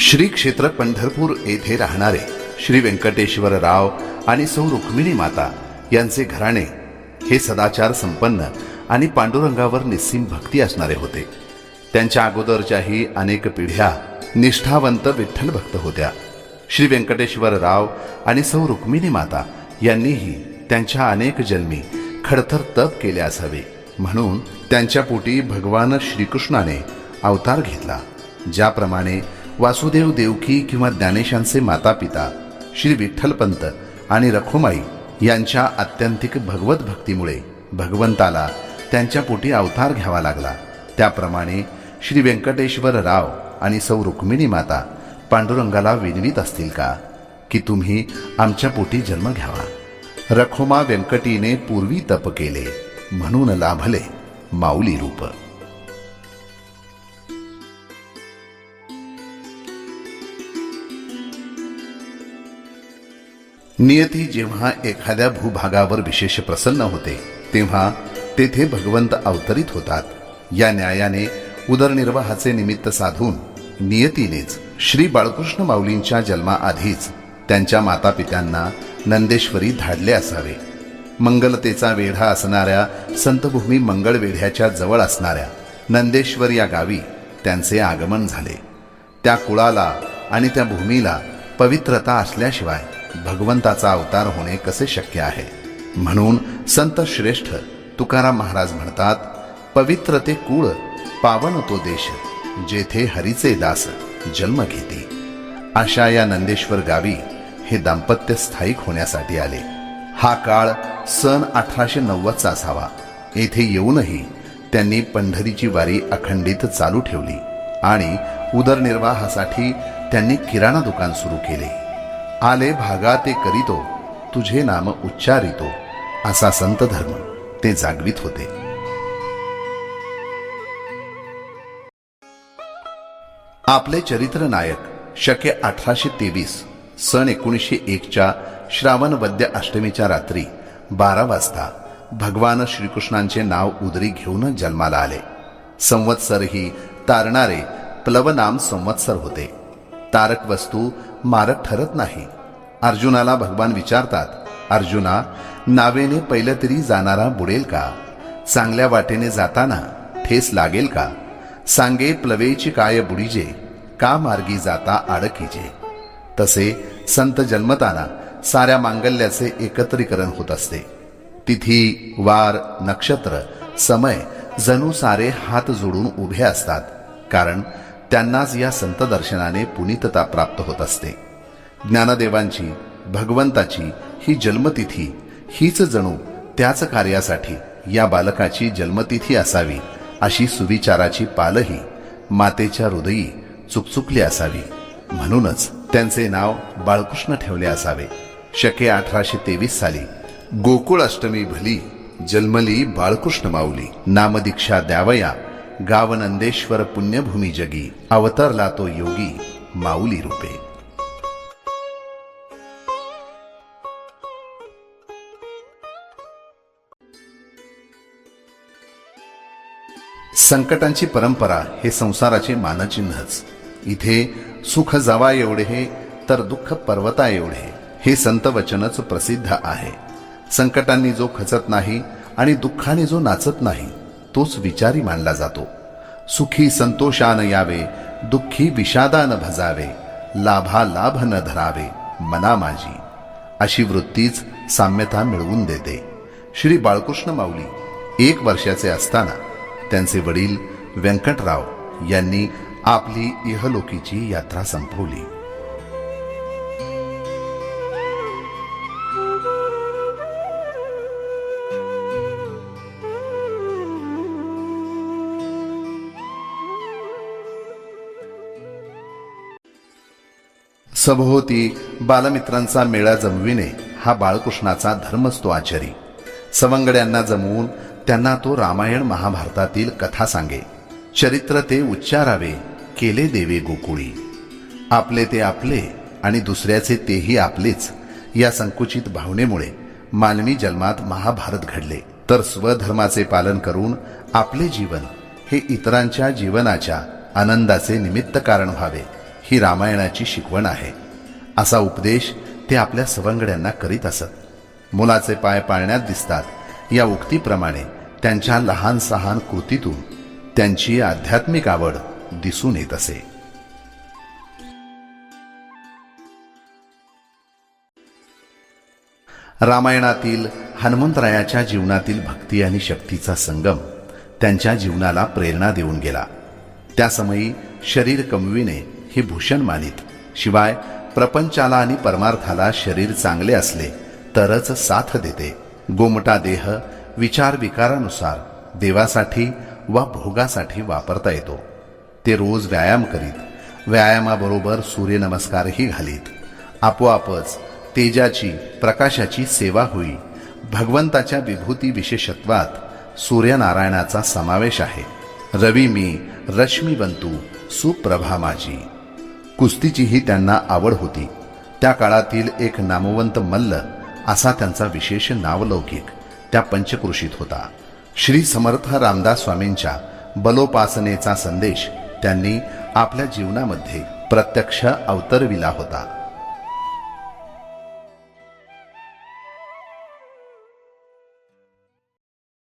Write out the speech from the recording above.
श्री क्षेत्र पंढरपूर येथे राहणारे श्री व्यंकटेश्वर राव आणि सौ रुक्मिणी माता यांचे घराणे हे सदाचार संपन्न आणि पांडुरंगावर निस्सीम भक्ती असणारे होते. त्यांच्या अगोदरच्याही अनेक पिढ्या निष्ठावंत विठ्ठल भक्त होत्या. श्री व्यंकटेश्वर राव आणि सौ रुक्मिणी माता यांनीही त्यांच्या अनेक जन्मी खडतर तप केले असावे. म्हणून त्यांच्या पोटी भगवान श्रीकृष्णाने अवतार घेतला. ज्याप्रमाणे वासुदेव देवकी किंवा ज्ञानेशांचे माता पिता श्री विठ्ठलपंत आणि रखुमाई यांच्या आत्यंतिक भगवत भक्तीमुळे भगवंताला त्यांच्या पोटी अवतार घ्यावा लागला. त्याप्रमाणे श्री व्यंकटेश्वर राव आणि सौ रुक्मिणी माता पांडुरंगाला विनवीत असतील का? की तुम्ही आमच्या पोटी जन्म घ्यावा. रखुमा व्यंकटीने पूर्वी तप केले म्हणून लाभले माऊली रूप. नियती जेव्हा एखाद्या भूभागावर विशेष प्रसन्न होते तेव्हा तेथे भगवंत अवतरित होतात. या न्यायाने उदरनिर्वाहाचे निमित्त साधून नियतीनेच श्री बाळकृष्ण माऊलींच्या जन्माआधीच त्यांच्या मातापित्यांना नंदेश्वरी धाडले असावे. मंगलतेचा वेढा असणाऱ्या संतभूमी मंगळवेढ्याच्या जवळ असणाऱ्या नंदेश्वर या गावी त्यांचे आगमन झाले. त्या कुळाला आणि त्या भूमीला पवित्रता असल्याशिवाय भगवंताचा अवतार होणे कसे शक्य आहे? म्हणून संत श्रेष्ठ तुकाराम महाराज म्हणतात पवित्र ते कुळ पावन तो देश जेथे हरीचे दास जन्म घेते. अशा या नंदेश्वर गावी हे दाम्पत्य स्थायिक होण्यासाठी आले. हा काळ सन अठराशे नव्वदचा असावा. येथे येऊनही त्यांनी पंढरीची वारी अखंडित चालू ठेवली आणि उदरनिर्वाहासाठी त्यांनी किराणा दुकान सुरू केले. आले भागा ते करीतो तुझे नाम उच्चारितो असा संत धर्म ते जागवित होते. आपले चरित्र नायक शके अठराशे तेवीस सन एकोणीसशे एकच्या श्रावण वद्य अष्टमीच्या रात्री बारा वाजता भगवान श्रीकृष्णांचे नाव उदरी घेऊन जन्माला आले. संवत्सर ही तारणारे प्लवनाम संवत्सर होते. तारक वस्तू मारक ठरत नाही. अर्जुनाला भगवान विचारतात अर्जुना नावेने पहिलं तरी जाणारा बुडेल का? चांगल्या वाटेने जाताना ठेस लागेल का? सांगे प्लवेची काय बुडीजे? का मार्गी जाता आडकीजे? तसे संत जन्मताना साऱ्या मांगल्याचे एकत्रीकरण होत असते. तिथी वार नक्षत्र समय जणू सारे हात जोडून उभे असतात. कारण त्यांनाच या संत दर्शनाने पुनीतता प्राप्त होत असते. ज्ञानदेवांची भगवंताची ही जन्मतिथी हीच जणू त्याच कार्यासाठी या बालकाची जन्मतिथी असावी अशी सुविचाराची पालही मातेच्या हृदयी चुकचुकली असावी. म्हणूनच त्यांचे नाव बाळकृष्ण ठेवले असावे. शके अठराशे तेवीस साली गोकुळ अष्टमी भली जन्मली बाळकृष्ण माऊली. नामदीक्षा द्यावया गावनंदेश्वर पुण्यभूमी जगी अवतरला तो योगी माऊली रूपे. संकटांची परंपरा हे संसाराचे मानचिन्हच. इथे सुख जावा एवढे हे तर दुःख पर्वता एवढे हे संत वचनच प्रसिद्ध आहे. संकटांनी जो खचत नाही आणि दुःखाने जो नाचत नाही तोच विचारी मानला जातो. सुखी संतोषान यावे दुःखी विषादान भजावे लाभा लाभ न धरावे मना माझी. अशी वृत्तीच साम्यता मिळवून देते. श्री बाळकृष्ण माऊली एक वर्षाचे असताना त्यांचे वडील व्यंकटराव यांनी आपली इहलोकीची यात्रा संपवली. सभोवती बालमित्रांचा मेळा जमविणे हा बाळकृष्णाचा धर्मच तो आचारी. सवंगड्यांना जमवून त्यांना तो रामायण महाभारतातील कथा सांगे. चरित्र ते उच्चारावे केले देवे गोकुळी. आपले ते आपले आणि दुसऱ्याचे तेही आपलेच या संकुचित भावनेमुळे मानवी जन्मात महाभारत घडले. तर स्वधर्माचे पालन करून आपले जीवन हे इतरांच्या जीवनाच्या आनंदाचे निमित्त कारण व्हावे. ही रामायणाची शिकवण आहे. असा उपदेश ते आपल्या सवंगड्यांना करीत असत. मुलाचे पाय पाळण्यात दिसतात. या उक्तीप्रमाणे त्यांच्या लहान सहान कृतीतून त्यांची आध्यात्मिक आवड दिसून येत असे. रामायणातील हनुमंतरायाच्या जीवनातील भक्ती आणि शक्तीचा संगम त्यांच्या जीवनाला प्रेरणा देऊन गेला. त्यासमयी शरीर कमवीने हे भूषण मानित. शिवाय प्रपंचाला आणि परमार्थाला शरीर चांगले असले तरच साथ देते. गोमटा देह विचार विकारानुसार देवासाठी वा भोगासाठी वापरता येतो. ते रोज व्यायाम करीत व्यायामाबरोबर सूर्यनमस्कारही घालीत. आपोआपच तेजाची प्रकाशाची सेवा होई. भगवंताच्या विभूती विशेषत्वात सूर्यनारायणाचा समावेश आहे. रवी मी रश्मीवंतू सुप्रभा माझी. कुस्तीचीही त्यांना आवड होती. त्या काळातील एक नामवंत मल्ल असा त्यांचा विशेष नावलौकिक त्या पंचकृषीत होता. श्री समर्थ रामदास स्वामींच्या बलोपासनेचा संदेश त्यांनी आपल्या जीवनामध्ये प्रत्यक्ष अवतरविला होता.